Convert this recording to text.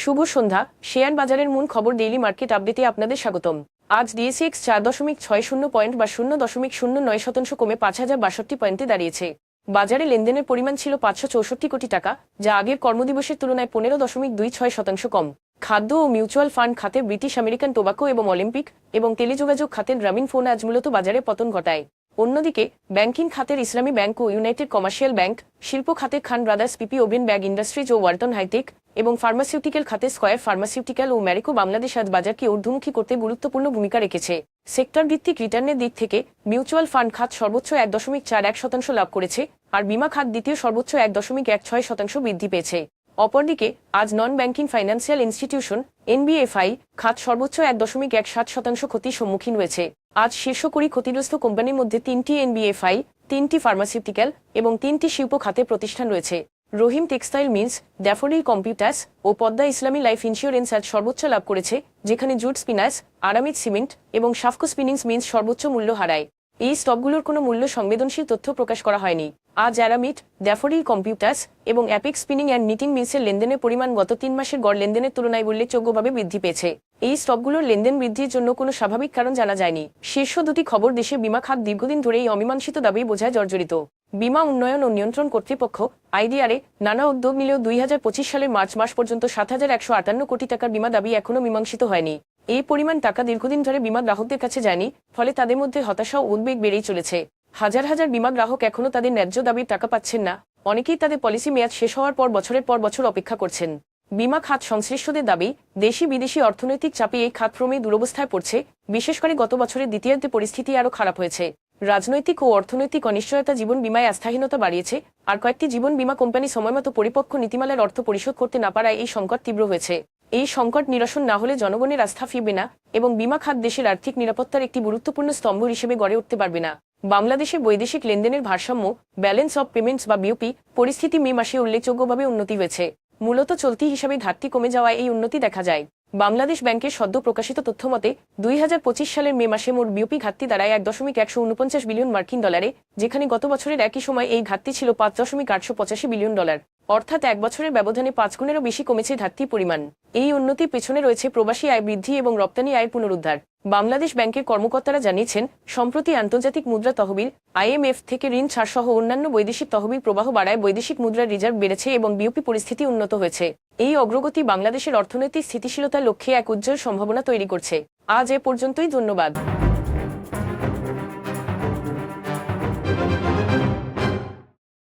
শুভ সন্ধ্যা। Share বাজারের মূল খবর ডেইলি মার্কেট আপডেটে আপনাদের স্বাগতম। আজ ডিএসিএক্স চার দশমিক ছয় শূন্য পয়েন্ট বা শূন্য দশমিক শূন্য নয় শতাংশ কমে পাঁচ হাজার বাষট্টি পয়েন্টে দাঁড়িয়েছে। বাজারে লেনদেনের পরিমাণ ছিল পাঁচশো চৌষট্টি কোটি টাকা, যা আগের কর্মদিবসের তুলনায় পনেরো দশমিক দুই ছয় শতাংশ কম। খাদ্য ও মিউচুয়াল ফান্ড খাতের ব্রিটিশ আমেরিকান টোবাকো এবং অলিম্পিক এবং টেলিযোগাযোগ খাতের গ্রামীণ ফোন আজ মূলত বাজারে পতন ঘটায়। অন্যদিকে, ব্যাংকিং খাতের ইসলামী ব্যাংক ও ইউনাইটেড কমার্শিয়াল ব্যাংক, শিল্প খাতের Khan brothers PP woven bag industries ও ওয়ার্টন হাইটেক এবং ফার্মাসিউটিক্যাল খাতে স্কয়ার ফার্মাসিউটিক্যাল ও ম্যারিকো বাংলাদেশ আজ বাজারকে ঊর্ধ্বমুখী করতে গুরুত্বপূর্ণ ভূমিকা রেখেছে। সেক্টর ভিত্তিক রিটার্নের দিক থেকে মিউচুয়াল ফান্ড খাত সর্বোচ্চ এক দশমিক চার এক শতাংশ লাভ করেছে আর বিমা খাত দ্বিতীয় সর্বোচ্চ এক দশমিক এক ছয় শতাংশ বৃদ্ধি পেয়েছে। অপরদিকে, আজ non banking financial institution NBFI খাত সর্বোচ্চ এক দশমিক এক সাত শতাংশ ক্ষতির সম্মুখীন হয়েছে আজ শীর্ষ কুড়ি ক্ষতিগ্রস্ত কোম্পানির মধ্যে তিনটি এনবিএফআই তিনটি ফার্মাসিউটিক্যাল এবং তিনটি শিল্প খাতে প্রতিষ্ঠান রয়েছে। Rahim textile mills, Daffodil computers ও পদ্মা ইসলামী লাইফ ইন্স্যুরেন্স আজ সর্বোচ্চ লাভ করেছে, যেখানে জুট স্পিনার্স আরামিদ সিমেন্ট এবং সাফকো স্পিনিংস মিন্স সর্বোচ্চ মূল্য হারায়। এই স্টকগুলোর কোনো মূল্য সংবেদনশীল তথ্য প্রকাশ করা হয়নি। আজ অ্যারামিট ড্যাফোডিল কম্পিউটার্স এবং অ্যাপিক স্পিনিং অ্যান্ড নিটিং মিলসের লেনদেনের পরিমাণ গত তিন মাসের গড় লেনদেনের তুলনায় উল্লেখযোগ্যভাবে বৃদ্ধি পেয়েছে। এই স্টকগুলোর লেনদেন বৃদ্ধির জন্য কোনো স্বাভাবিক কারণ জানা যায়নি। শীর্ষ দুটি খবর দেশে বিমা খাত দীর্ঘদিন ধরে এই অমীমাংসিত দাবি বোঝায় জর্জরিত। বিমা উন্নয়ন ও নিয়ন্ত্রণ কর্তৃপক্ষ আইডিআরে নানা উদ্যোগ নিলেও দুই হাজার পঁচিশ সালের মার্চ মাস পর্যন্ত সাত হাজার একশো আটান্ন কোটি টাকার বিমা দাবি এখনও মীমাংসিত হয়নি। এই পরিমাণ টাকা দীর্ঘদিন ধরে বিমা গ্রাহকদের কাছে যায়নি, ফলে তাদের মধ্যে হতাশা ও উদ্বেগ বেড়েই চলেছে। হাজার হাজার বিমা গ্রাহক এখনও তাদের ন্যায্য দাবির টাকা পাচ্ছেন না। অনেকেই তাদের পলিসি মেয়াদ শেষ হওয়ার পর বছরের পর বছর অপেক্ষা করছেন। বিমা খাত সংশ্লিষ্টদের দাবি দেশি বিদেশি অর্থনৈতিক চাপে এই খাত ক্রমেই দুরবস্থায় পড়ছে, বিশেষ করে গত বছরের দ্বিতীয়ার্ধে পরিস্থিতি আরও খারাপ হয়েছে। রাজনৈতিক ও অর্থনৈতিক অনিশ্চয়তা জীবন বিমায় আস্থাহীনতা বাড়িয়েছে। আর কয়েকটি জীবন বিমা কোম্পানি সময়মতো পরিপক্ষ নীতিমালার অর্থ পরিশোধ করতে না পারায় এই সংকট তীব্র হয়েছে। এই সংকট নিরসন না হলে জনগণের আস্থা ফিরবে না এবং বিমা খাত দেশের আর্থিক নিরাপত্তার একটি গুরুত্বপূর্ণ স্তম্ভ হিসেবে গড়ে উঠতে পারবে না। বাংলাদেশে বৈদেশিক লেনদেনের ভারসাম্য, ব্যালেন্স অব পেমেন্টস বা বিওপি, পরিস্থিতি মে মাসে উল্লেখযোগ্যভাবে উন্নতি হয়েছে। মূলত চলতি হিসাবে ঘাটতি কমে যাওয়ায় এই উন্নতি দেখা যায়। বাংলাদেশ ব্যাংকের সদ্য প্রকাশিত তথ্য মতে, দুই সালের মে মাসে মোট বিওপি ঘাটতি দাঁড়ায় এক দশমিক একশো উনপঞ্চাশ বিলিয়ন মার্কিন ডলারে, যেখানে গত বছরের একই সময় এই ঘাটতি ছিল পাঁচ দশমিক আটশো পঁচাশি বিলিয়ন ডলার। অর্থাৎ এক বছরের ব্যবধানে পাঁচ গুণেরও বেশি কমেছে ঘাটতির পরিমাণ। এই উন্নতির পেছনে রয়েছে প্রবাসী আয় বৃদ্ধি এবং রপ্তানি আয়ের পুনরুদ্ধার। বাংলাদেশ ব্যাংকের কর্মকর্তারা জানিয়েছেন, সম্প্রতি আন্তর্জাতিক মুদ্রা তহবিল আইএমএফ থেকে ঋণ ছাড়সহ অন্যান্য বৈদেশিক তহবিল প্রবাহ বাড়ায় বৈদেশিক মুদ্রার রিজার্ভ বেড়েছে এবং বিওপি পরিস্থিতি উন্নত হয়েছে। এই অগ্রগতি বাংলাদেশের অর্থনৈতিক স্থিতিশীলতার লক্ষ্যে এক উজ্জ্বল সম্ভাবনা তৈরি করছে। আজ এ পর্যন্তই ধন্যবাদ।